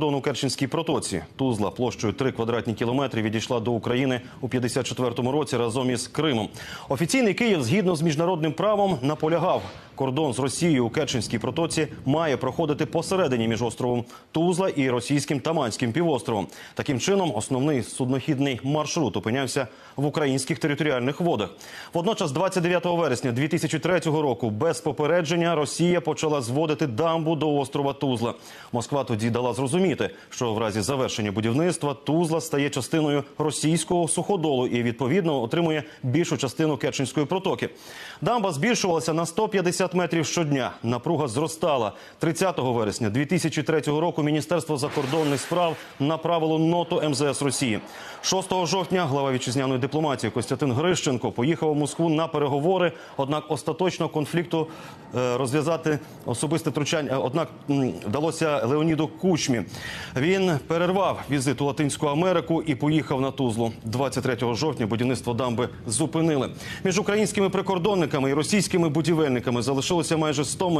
Кордон у Керченській протоці Тузла площею 3 квадратні кілометри відійшла до України у 54-му році разом із Кримом. Офіційний Київ, згідно з міжнародним правом, наполягав. Кордон з Росією у Керченській протоці має проходити посередині між островом Тузла і російським Таманським півостровом. Таким чином, основний суднохідний маршрут опинявся в українських територіальних водах. Водночас, 29 вересня 2003 року, без попередження Росія почала зводити дамбу до острова Тузла. Москва тоді дала зрозуміти, що в разі завершення будівництва Тузла стає частиною російського суходолу і відповідно отримує більшу частину Керченської протоки. Дамба збільшувалася на 150 метрів щодня. Напруга зростала. 30 вересня 2003 року Міністерство закордонних справ направило ноту МЗС Росії. 6 жовтня глава вітчизняної дипломатії Костянтин Грищенко поїхав у Москву на переговори. Однак остаточно конфлікту е, розв'язати особисте втручання. Однак вдалося Леоніду Кучмі. Він перервав візит у Латинську Америку і поїхав на Тузлу. 23 жовтня будівництво дамби зупинили. Між українськими прикордонниками і російськими будівельниками залишилося майже 100 метрів.